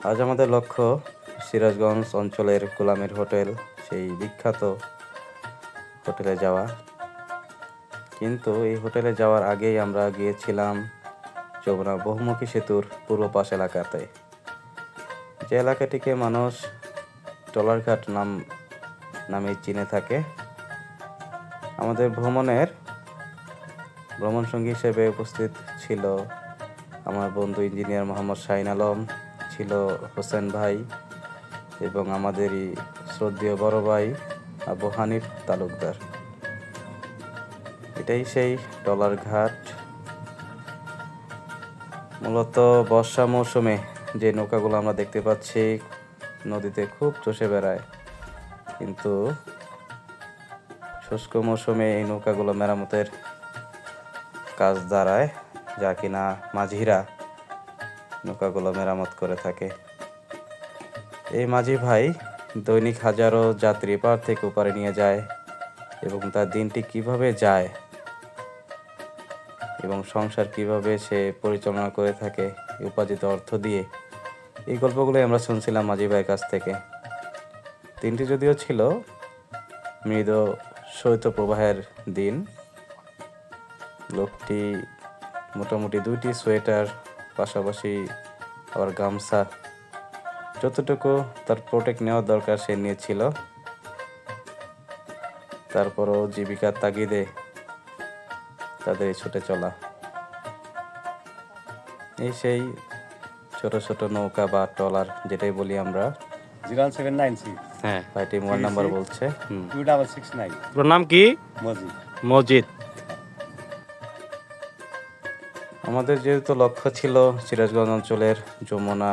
আজ আমাদের লক্ষ্য সিরাজগঞ্জ অঞ্চলের গোলামের হোটেল, সেই বিখ্যাত হোটেলে যাওয়া। কিন্তু এই হোটেলে যাওয়ার আগেই আমরা গিয়েছিলাম যমুনা বহুমুখী সেতুর পূর্ব পাশ এলাকাতে। যে এলাকাটিকে মানুষ টলারঘাট নাম, নামে চিনে থাকে, আমাদের ভ্রমণের ভ্রমণ সঙ্গী হিসেবে উপস্থিত ছিল আমার বন্ধু ইঞ্জিনিয়ার মোহাম্মদ শাহিন আলম ছিল হোসেন ভাই এবং আমাদেরই শ্রদ্ধেয় বড় ভাই আবু হানিফ তালুকদার। এটাই সেই টলার ঘাট। মূলত বর্ষা মৌসুমে যে নৌকাগুলো আমরা দেখতে পাচ্ছি, নদীতে খুব চষে বেড়ায়। কিন্তু শুষ্ক মৌসুমে এই নৌকাগুলো মেরামতের কাজ দাঁড়ায়, যা কিনা মাঝিরা নৌকাগুলো মেরামত করে থাকে। এই মাঝি ভাই দৈনিক হাজারো যাত্রী পার থেকে ওপারে নিয়ে যায় এবং তার দিনটি কীভাবে যায় এবং সংসার কীভাবে সে পরিচালনা করে থাকে উপার্জিত অর্থ দিয়ে এই গল্পগুলোই আমরা শুনছিলাম মাঝি ভাইয়ের কাছ থেকে। দিনটি যদিও ছিল মৃদ শৈত্যপ্রবাহের দিন, লোকটি মোটামুটি দুইটি সোয়েটার পাশাপাশি আবার গামছা যতটুকু তার প্রোটেক্ট নেওয়ার দরকার সে নিয়েছিল। তারপরও জীবিকার তাগিদে তাদের ছুটে চলা। এই সেই ছোট ছোট নৌকা বা ট্রলার যেটাই বলি আমরা। Zero seven nine six. হ্যাঁ। ভাইটি মোবাইল নাম্বার বলছে। হুম। Two double six nine. নাম কি? মজি মসজিদ আমাদের যেহেতু লক্ষ্য ছিল সিরাজগঞ্জ অঞ্চলের যমুনা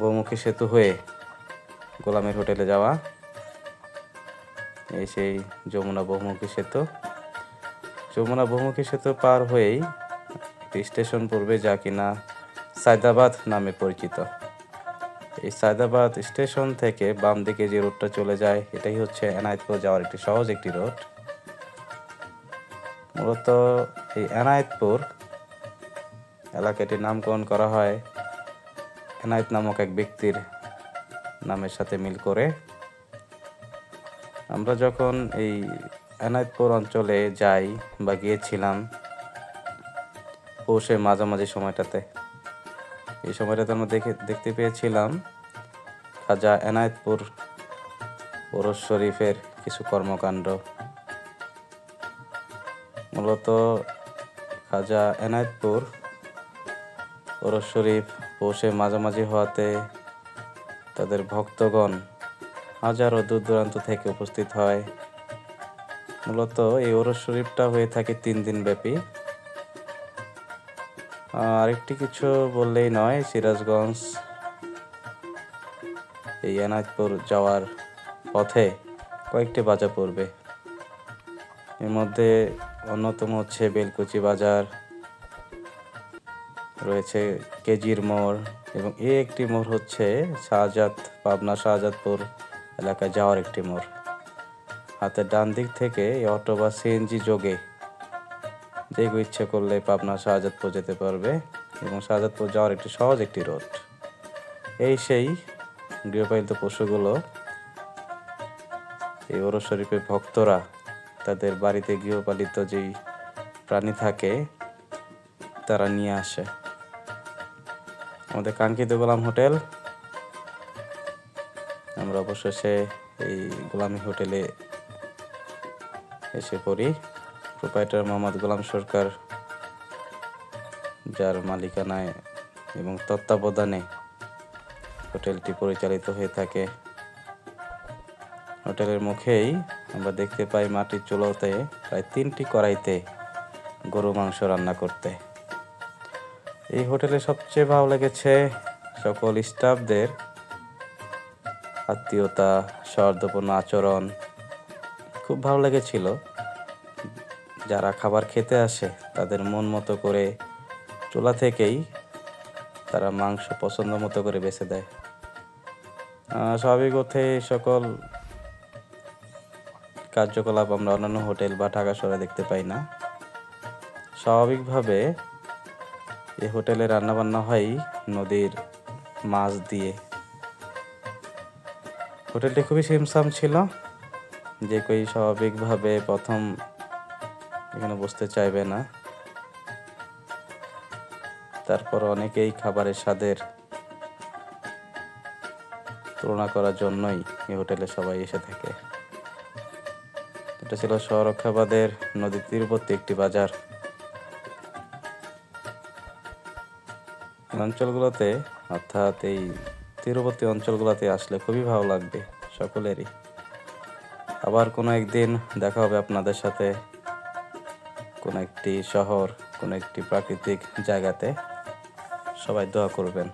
বহুমুখী সেতু হয়ে গোলামের হোটেলে যাওয়া, এই সেই যমুনা বহুমুখী সেতু। যমুনা বহুমুখী সেতু পার হয়েই একটি স্টেশন পড়বে যা কিনা সায়দাবাদ নামে পরিচিত। এই সায়দাবাদ স্টেশন থেকে বাম দিকে যে রোডটা চলে যায়, এটাই হচ্ছে এনায়েতপুর যাওয়ার একটি সহজ একটি রোড মূলত এই এনায়েতপুর এলাকাটির নামকরণ করা হয়। এনায়েত নামক এক ব্যক্তির নামের সাথে মিল করে। আমরা যখন এই এনায়েতপুর অঞ্চলে যাই বা গিয়েছিলাম, পৌষে মাঝামাঝি সময়টাতে, এই সময়টাতে আমরা দেখে, দেখতে পেয়েছিলাম খাজা এনায়েতপুর ওরস শরীফের কিছু কর্মকাণ্ড। মূলত খাজা এনায়েতপুর ওরস শরীফ পৌষে মাঝামাঝি হওয়াতে তাদের ভক্তগণ হাজারো দূর দূরান্ত থেকে উপস্থিত হয়। মূলত এই ওরস শরীফটা হয়ে থাকে তিন দিন ব্যাপী। আরেকটি কিছু বললেই নয়, সিরাজগঞ্জ এই এনায়তপুর যাওয়ার পথে কয়েকটি বাজার পড়বে। এর মধ্যে অন্যতম হচ্ছে বেলকুচি বাজার রয়েছে কেজির মোড় এবং এই একটি মোড় হচ্ছে শাহজাদ, পাবনা শাহজাদপুর এলাকায় যাওয়ার একটি মোড়। হাতের ডান দিক থেকে অটো বা সিএনজি যোগে যে কেউ ইচ্ছে করলে পাবনা শাহজাদপুর যেতে পারবে এবং শাহজাদপুর যাওয়ার একটি সহজ একটি রোড। এই সেই গৃহপালিত পশুগুলো এই ওর শরীফের ভক্তরা তাদের বাড়িতে গৃহপালিত যেই প্রাণী থাকে, তারা নিয়ে আসে। আমাদের কাঙ্ক্ষিত গোলাম হোটেল। আমরা অবশেষে এই গোলামী হোটেলে এসে পড়ি। প্রোপাইটার মোহাম্মদ গোলাম সরকার, যার মালিকানায় এবং তত্ত্বাবধানে হোটেলটি পরিচালিত হয়ে থাকে। হোটেলের মুখেই আমরা দেখতে পাই মাটির চুলোতে প্রায় তিনটি কড়াইতে গরু মাংস রান্না করতে। এই হোটেলে সবচেয়ে ভালো লেগেছে সকল স্টাফদের আত্মীয়তা সৌহার্দ্যপূর্ণ আচরণ খুব ভালো লেগেছিল। যারা খাবার খেতে আসে, তাদের মন মতো করে চুলা থেকেই তারা মাংস পছন্দ মতো করে বেছে দেয়। স্বাভাবিক অর্থে সকল কার্যকলাপ আমরা অন্যান্য হোটেল বা ঢাকা শহরে দেখতে পাই না। স্বাভাবিকভাবে এই হোটেলে রান্নাবান্না হয় নদীর মাছ দিয়ে। হোটেলটি খুবই সিমসাম ছিল, যে কেউ স্বাভাবিকভাবে প্রথম এখানে বসতে চাইবে না। তারপর অনেকেই খাবারের স্বাদের তুলনা করার জন্যই এই হোটেলে সবাই এসে থাকে। এটা ছিল সৌরক্ষাবাদের নদীর তীরবর্তী একটি বাজার। অঞ্চলগুলোতে, অর্থাৎ এই তীরবর্তী অঞ্চলগুলোতে আসলে খুবই ভালো লাগবে সকলেরই। আবার কোনো একদিন দেখা হবে আপনাদের সাথে কোনো একটি শহর, কোনো একটি প্রাকৃতিক জায়গাতে। সবাই দোয়া করবেন।